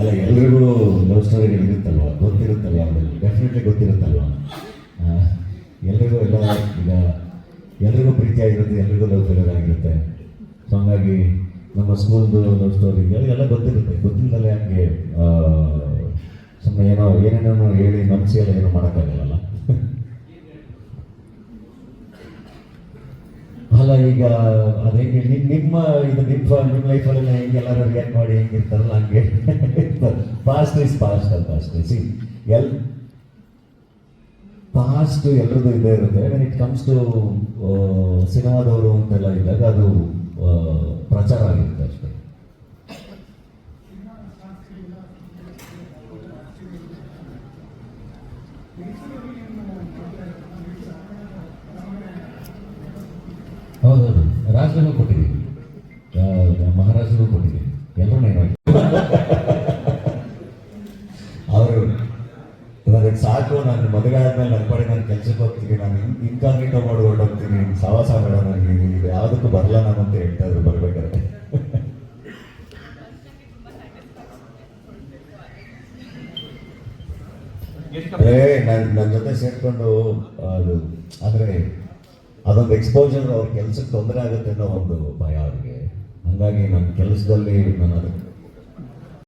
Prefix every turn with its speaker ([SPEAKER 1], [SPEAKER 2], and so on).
[SPEAKER 1] ಅಲ್ಲ, ಎಲ್ರಿಗೂ love story ಇರುತ್ತಲ್ವ ಗೊತ್ತಿರುತ್ತಲ್ವ? ಡೆಫಿನೆಟ್ಲಿ ಗೊತ್ತಿರುತ್ತಲ್ವ? ಎಲ್ರಿಗೂ ಎಲ್ಲ, ಈಗ ಎಲ್ರಿಗೂ ಪ್ರೀತಿ ಆಗಿರುತ್ತೆ, ಎಲ್ರಿಗೂ ಲವ್ ಸ್ಟೋರಿ ಆಗಿರುತ್ತೆ. ಸೊ ಹಂಗಾಗಿ ನಮ್ಮ ಸ್ಕೂಲ್ದು ಲವ್ ಸ್ಟೋರಿ ಎಲ್ಲ ಗೊತ್ತಿರುತ್ತೆ. ಗೊತ್ತಿಲ್ಲದಲ್ಲೇ ಹಂಗೆ ಸುಮ್ಮನೆ ಏನೋ, ಏನೇನೋ ಹೇಳಿ ನಂಬಿಸಿ ಎಲ್ಲ ಏನೋ ಮಾಡೋಕ್ಕಾಗಲ್ಲ ಅಲ್ಲ, ಈಗ ಅದೇ ನಿಮ್, ನಿಮ್ಮ, ಇದು ನಿಮ್ಮ ನಿಮ್ಮ ಲೈಫಲ್ಲೆಲ್ಲ ಹೆಂಗೆ ಎಲ್ಲರೂ ರಿಯಾಕ್ಟ್ ಮಾಡಿ ಹೆಂಗಿರ್ತಾರಲ್ಲ ಹಂಗೆ? ಪಾಸ್ಟ್ ಇಸ್ ಪಾಸ್ಟ್ ಅಂತ ಅಷ್ಟೇ ಸಿ ಎಲ್ ಪಾಸ್ಟ್ ಎಲ್ಲರದ್ದು ಇದೇ ಇರುತ್ತೆ. ವೆನ್ ಇಟ್ ಕಮ್ಸ್ ಟು ಸಿನಿಮಾದವರು ಅಂತೆಲ್ಲ ಇದ್ದಾಗ ಅದು ಪ್ರಚಾರ ಆಗಿರುತ್ತೆ ಅಷ್ಟೇ. ಹೌದೌದು. ರಾಜ್ಯನೂ ಕೊಟ್ಟಿದ್ದೀವಿ ಆ, ಮಹಾರಾಜರು ಕೊಟ್ಟಿದ್ದೀವಿ ಎಲ್ಲರೂ ಏನು ಅವರು ನನಗೆ ಸಾಕು, ನಾನು ಮದುವೆ ಆದ್ಮೇಲೆ ನನ್ನ ಕಡೆ ನಾನು ಕೆಲ್ಸಕ್ಕೆ ಹೋಗ್ತೀನಿ ನಾನು ಇನ್ಕಾಗ್ನಿಟೋ ಮಾಡಿ ಹೊರಟೋಗ್ತೀನಿ ಸವಾಸ ಬೇಡ ನನಗೆ ಯಾವುದಕ್ಕೂ ಬರಲ್ಲ ನಾನು ಅಂತ ಹೇಳ್ತಾ ಇದ್ರು ಬರ್ಬೇಕಾದ್ರೆ. ಏ ನನ್ನ ನನ್ನ ಜೊತೆ ಸೇರ್ಕೊಂಡು, ಅದು, ಅಂದರೆ, ಅದೊಂದು ಎಕ್ಸ್ಪೋಜರ್ ಅವ್ರ ಕೆಲ್ಸಕ್ಕೆ ತೊಂದರೆ ಆಗುತ್ತೆ ಅನ್ನೋ ಒಂದು ಭಯ ಅವ್ರಿಗೆ. ಹಂಗಾಗಿ ನನ್ನ ಕೆಲಸದಲ್ಲಿ ನಾನು ಅದಕ್ಕೆ